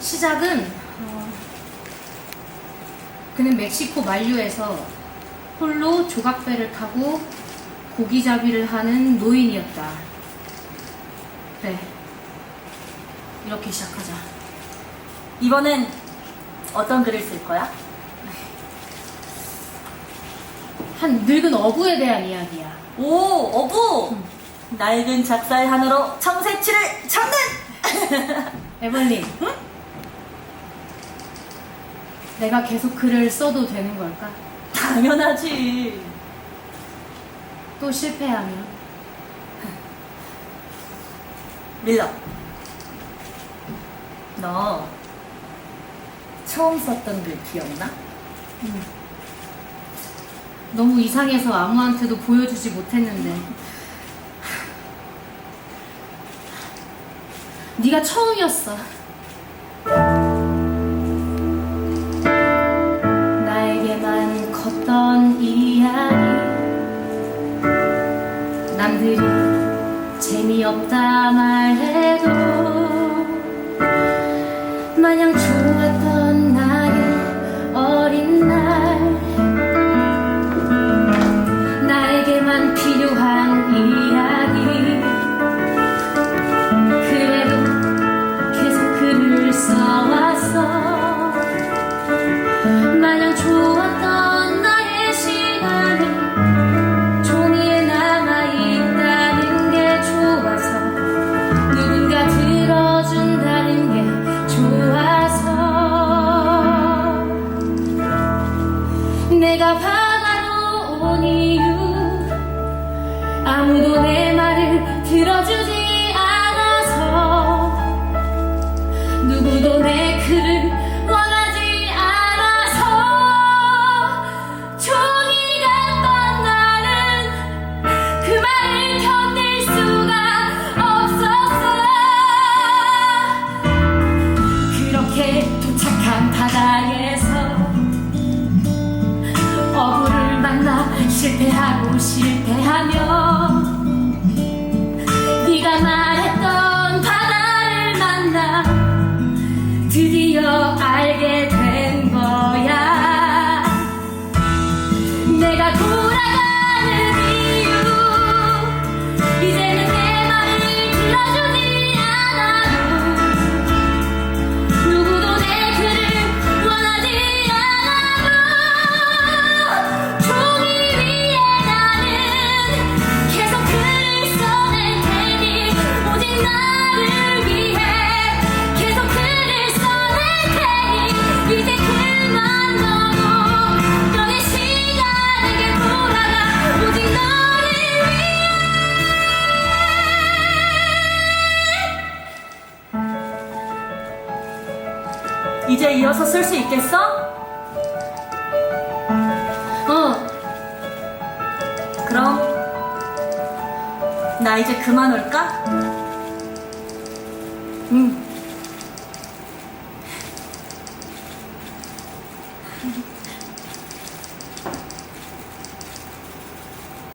시작은 어, 그는 멕시코 만류에서 홀로 조각배를 타고 고기잡이를 하는 노인이었다. 그래. 이렇게 시작하자. 이번엔 어떤 글을 쓸 거야? 한 늙은 어부에 대한 이야기야. 오, 어부! 낡은 작살 하나로 청새치를 잡는! 에벌린. 내가 계속 글을 써도 되는 걸까? 당연하지. 또 실패하면? 밀러. 너 처음 썼던 글 기억나? 너무 이상해서 아무한테도 보여주지 못했는데. 네가 처음이었어. 남들이 재미없다 말해도 마냥 좋았 누군가 들어준다는 게 좋아서. 내가 온 이유 아무도 내 말을 도착한 바다에서 어부를 만나 실패하고 실패하며 이제 이어서 쓸 수 있겠어? 어. 그럼 나 이제 그만 올까? 응.